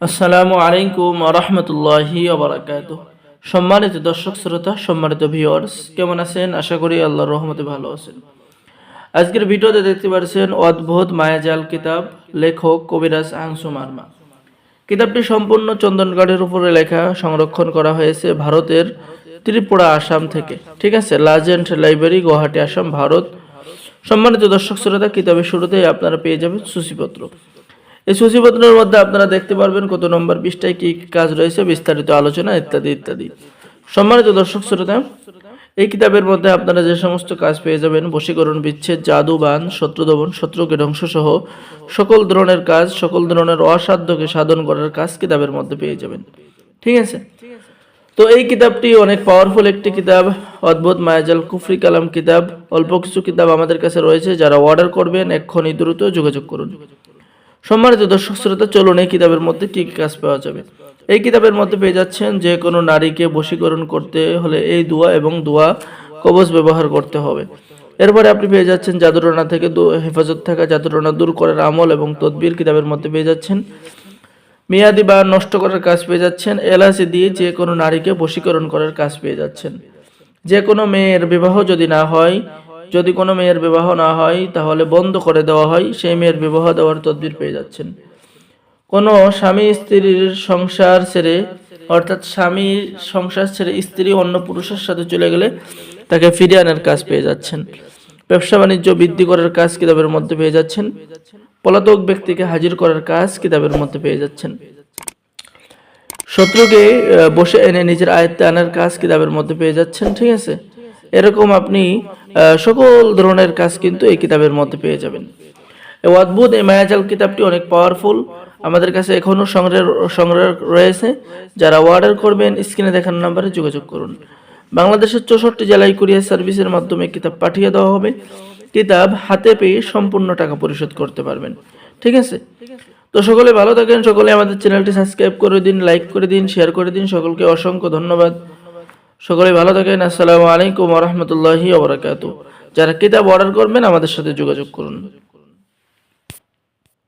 আসসালামু আলাইকুম রহমতুল্লাহি ওবরাকাত সম্মানিত দর্শক, শ্রোতা, সম্মানিত ভিউয়ার্স কেমন আছেন? আশা করি আল্লাহর রহমতে ভালো আছেন। আজকের ভিডিওতে দেখতে পাচ্ছেন অদ্ভুত মায়াজাল কিতাব, লেখক কবিরাজ আংসু মার্মা। কিতাবটি সম্পূর্ণ চন্দনগড়ের উপরে লেখা, সংরক্ষণ করা হয়েছে ভারতের ত্রিপুরা, আসাম থেকে। ঠিক আছে? লাজেন্ট লাইব্রেরি গুয়াহাটি, আসাম, ভারত। সম্মানিত দর্শক, শ্রোতা, কিতাবের শুরুতেই আপনারা পেয়ে যাবেন সূচিপত্র। এই সূচিপত্রের মধ্যে আপনারা দেখতে পারবেন কত নম্বর পৃষ্ঠায় কি কাজ রয়েছে, বিস্তারিত আলোচনা, ইত্যাদি ইত্যাদি। সম্মানিত দর্শক শ্রোতা, এই কিতাবের মধ্যে আপনারা যে সমস্ত কাজ পেয়ে যাবেন, বশীকরণ, বিচ্ছেদ, জাদু, বান, শত্রুদমন শত্রুকে ধ্বংস সহ সকল ধরনের কাজ, সকল ধরনের অসাধ্যকে সাধন করার কাজ কিতাবের মধ্যে পেয়ে যাবেন। ঠিক আছে? তো এই কিতাবটি অনেক পাওয়ারফুল একটি কিতাব, অদ্ভুত, মায়াজাল, কুফরি কালাম কিতাব, অল্প কিছু কিতাব আমাদের কাছে রয়েছে, যারা অর্ডার করবেন, এক্ষুনি দ্রুত যোগাযোগ করুন। সম্মানিত দর্শক শ্রোতা, চলুন এই কিতাবের মধ্যে কি কাজ পাওয়া যাবে। এই কিতাবের মধ্যে পেয়ে যাচ্ছেন যে কোনো নারীকে বশীকরণ করতে হলে এই দোয়া এবং দোয়া কবচ ব্যবহার করতে হবে। এরপরে আপনি পেয়ে যাচ্ছেন জাদুটনা থেকে হেফাজত থাকা জাদুটনা দূর করার আমল এবং তদবির কিতাবের মধ্যে পেয়ে যাচ্ছেন। মেয়াদি বা নষ্ট করার কাজ পেয়ে যাচ্ছেন এলআইসি দিয়ে যে কোনো নারীকে বশীকরণ করার কাজ পেয়ে যাচ্ছেন। যে কোনো মেয়ের বিবাহ যদি না হয় যদি কোনো মেয়ের বিবাহ না হয়, তাহলে বন্ধ করে দেওয়া হয়। সেই মেয়ের বিবাহ দেওয়ার তদবির পেয়ে যাচ্ছেন। কোনো স্বামী স্ত্রীর সংসার ছেড়ে, অর্থাৎ স্বামী সংসার ছেড়ে স্ত্রী অন্য পুরুষের সাথে চলে গেলে তাকে ফিরিয়ে আনার কাজ পেয়ে যাচ্ছেন। ব্যবসা বাণিজ্য বৃদ্ধি করার কাজ কিতাবের মধ্যে পেয়ে যাচ্ছেন। পলাতক ব্যক্তিকে হাজির করার কাজ কিতাবের মধ্যে পেয়ে যাচ্ছেন। শত্রুকে বসে এনে নিজের আয়ত্তে আনার কাজ কিতাবের মধ্যে পেয়ে যাচ্ছেন, ঠিক আছে? এরকম আপনি সকল ধরনের কাজ কিন্তু এই কিতাবের মধ্যে পেয়ে যাবেন। অদ্ভুত এই মায়াজাল কিতাবটি অনেক পাওয়ারফুল আমাদের কাছে এখনও সংগ্রহ সংগ্রহ রয়েছে। যারা অর্ডার করবেন স্ক্রিনে দেখানো নাম্বারে যোগাযোগ করুন। বাংলাদেশের চৌষট্টি জেলায় কুরিয়ার সার্ভিসের মাধ্যমে কিতাব পাঠিয়ে দেওয়া হবে। কিতাব হাতে পেয়ে সম্পূর্ণ টাকা পরিশোধ করতে পারবেন। ঠিক আছে? তো সকলে ভালো থাকেন, সকলে আমাদের চ্যানেলটি সাবস্ক্রাইব করে দিন লাইক করে দিন শেয়ার করে দিন। সকলকে অসংখ্য ধন্যবাদ। সকলে ভালো থাকেন। আসসালামু আলাইকুম রহমতুল্লাহি ওবরাকাতু যারা কিতাব অর্ডার করবেন, আমাদের সাথে যোগাযোগ করুন।